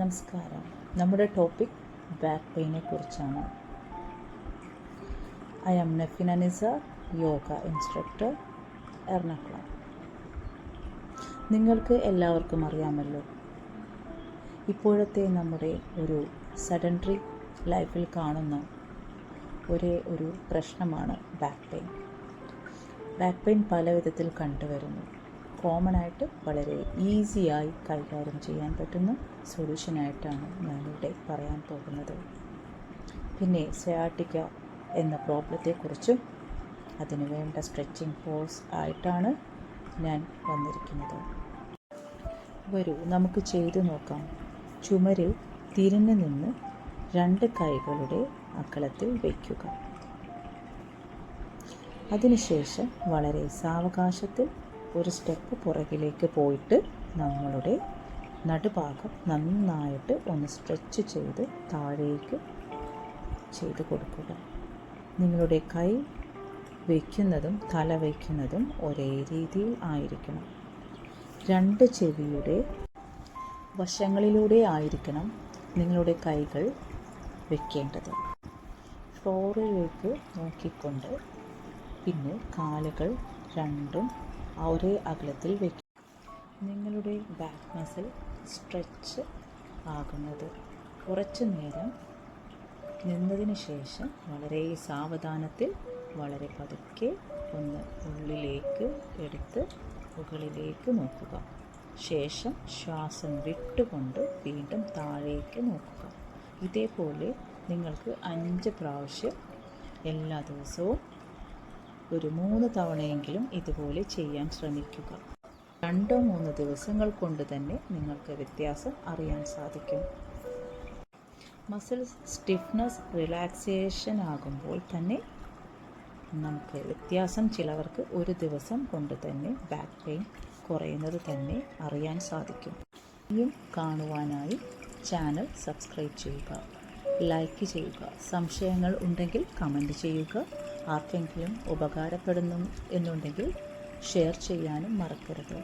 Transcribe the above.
നമസ്കാരം. നമ്മുടെ topic back പെയിനെ കുറിച്ചാണ്. I am Nafina yoga instructor Ernakulam. നിങ്ങൾക്ക് എല്ലാവർക്കും അറിയാമല്ലോ ഇപ്പോഴത്തെ നമ്മുടെ ഒരു സഡൻട്രി ലൈഫിൽ കാണുന്ന ഒരേ ഒരു പ്രശ്നമാണ് ബാക്ക് പെയിൻ ബാക്ക് പെയിൻ പല വിധത്തിൽ കണ്ടുവരുന്നു. കോമൺ ആയിട്ട് വളരെ ഈസിയായി കൈകാര്യം ചെയ്യാൻ പറ്റുന്ന സൊല്യൂഷനായിട്ടാണ് ഞാനിവിടെ പറയാൻ പോകുന്നത്. പിന്നെ സയാട്ടിക്ക എന്ന പ്രോബ്ലത്തെക്കുറിച്ചും അതിന് വേണ്ട സ്ട്രെച്ചിങ് പോസ് ആയിട്ടാണ് ഞാൻ വന്നിരിക്കുന്നത്. വരൂ നമുക്ക് ചെയ്തു നോക്കാം. ചുമരിൽ തിരിഞ്ഞു നിന്ന് രണ്ട് കൈകളുടെ അക്കളത്തിൽ വയ്ക്കുക. അതിനുശേഷം വളരെ സാവകാശത്തിൽ ഒരു സ്റ്റെപ്പ് പുറകിലേക്ക് പോയിട്ട് നമ്മളുടെ നടുഭാഗം നന്നായിട്ട് ഒന്ന് സ്ട്രെച്ച് ചെയ്ത് താഴേക്ക് ചെയ്ത് കൊടുക്കുക. നിങ്ങളുടെ കൈ വയ്ക്കുന്നതും തല വയ്ക്കുന്നതും ഒരേ രീതിയിൽ ആയിരിക്കണം. രണ്ട് ചെവിയുടെ വശങ്ങളിലൂടെ ആയിരിക്കണം നിങ്ങളുടെ കൈകൾ വെക്കേണ്ടത് ഫ്ലോറിലേക്ക് നോക്കിക്കൊണ്ട് പിന്നെ കാലുകൾ രണ്ടും ഒരേ അകലത്തിൽ വയ്ക്കും നിങ്ങളുടെ ബാക്ക് മസിൽ സ്ട്രെച്ച് ആകുന്നത് കുറച്ച് നേരം നിന്നതിന് ശേഷം വളരെ സാവധാനത്തിൽ വളരെ പതുക്കെ ഒന്ന് ഉള്ളിലേക്ക് എടുത്ത് മുകളിലേക്ക് നോക്കുക. ശേഷം ശ്വാസം വിട്ടുകൊണ്ട് വീണ്ടും താഴേക്ക് നോക്കുക. ഇതേപോലെ നിങ്ങൾക്ക് അഞ്ച് പ്രാവശ്യം എല്ലാ ദിവസവും ഒരു മൂന്ന് തവണയെങ്കിലും ഇതുപോലെ ചെയ്യാൻ ശ്രമിക്കുക. രണ്ടോ മൂന്ന് ദിവസങ്ങൾ കൊണ്ട് തന്നെ നിങ്ങൾക്ക് വ്യത്യാസം അറിയാൻ സാധിക്കും. മസിൽ സ്റ്റിഫ്നെസ് റിലാക്സേഷൻ ആകുമ്പോൾ തന്നെ നമുക്ക് വ്യത്യാസം ചിലവർക്ക് ഒരു ദിവസം കൊണ്ട് തന്നെ ബാക്ക് പെയിൻ കുറയുന്നത് തന്നെ അറിയാൻ സാധിക്കും. ഇനിയും കാണുവാനായി ചാനൽ സബ്സ്ക്രൈബ് ചെയ്യുക ലൈക്ക് ചെയ്യുക. സംശയങ്ങൾ ഉണ്ടെങ്കിൽ കമന്റ് ചെയ്യുക. ആർക്കെങ്കിലും ഉപകാരപ്പെടുന്നു എന്നുണ്ടെങ്കിൽ ഷെയർ ചെയ്യാനും മറക്കരുത്.